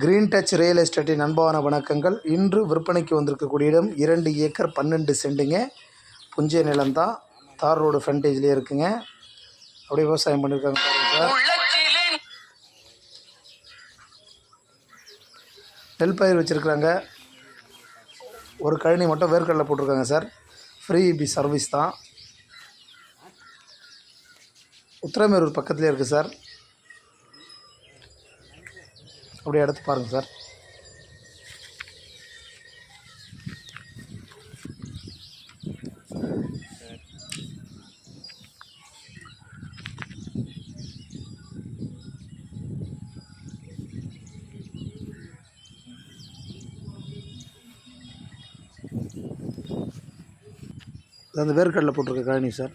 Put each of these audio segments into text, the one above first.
Green touch real எஸ்டேட்டின் அன்பான வணக்கங்கள். இன்று விற்பனைக்கு வந்திருக்கக்கூடிய இடம் இரண்டு ஏக்கர் பன்னெண்டு சென்ட்டுங்க புஞ்சை நிலம்தான். தார் ரோடு ஃப்ரண்டேஜ்லேயே இருக்குங்க. அப்படியே விவசாயம் பண்ணியிருக்காங்க சார். நெல் பயிர் வச்சுருக்குறாங்க. ஒரு கழனி மட்டும் வேர்க்கடலை போட்டிருக்காங்க சார். ஃப்ரீ பி சர்வீஸ் தான். உத்திரமேரூர் பக்கத்துலேயே இருக்குது சார். அப்படியே எடுத்து பாருங்கள் சார். அந்த வேர்க்கடலை போட்டிருக்க கழனி சார்.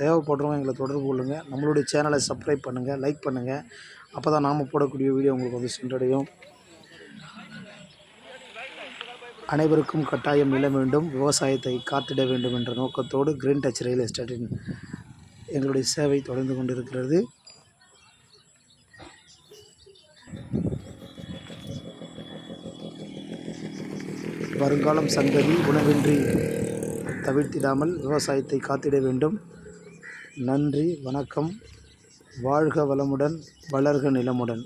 தேவைப்படுறவங்க எங்களை தொடர்பு கொள்ளுங்கள் நம்மளுடைய சேனலை சப்ஸ்கிரைப் பண்ணுங்கள் லைக் பண்ணுங்கள் அப்போ தான் நாம் போடக்கூடிய வீடியோ உங்களுக்கு வந்து சென்றடையும். அனைவருக்கும் கட்டாயம் நில வேண்டும் விவசாயத்தை காத்திட வேண்டும் என்ற நோக்கத்தோடு கிரீன் டச் ரயில் எஸ்டேட்டின் எங்களுடைய சேவை தொடர்ந்து கொண்டிருக்கிறது. வருங்காலம் சந்ததி உணவின்றி தவிர்த்திடாமல் விவசாயத்தை காத்திட வேண்டும். நன்றி வணக்கம். வாழ்க வளமுடன் வளர்க நிலமுடன்.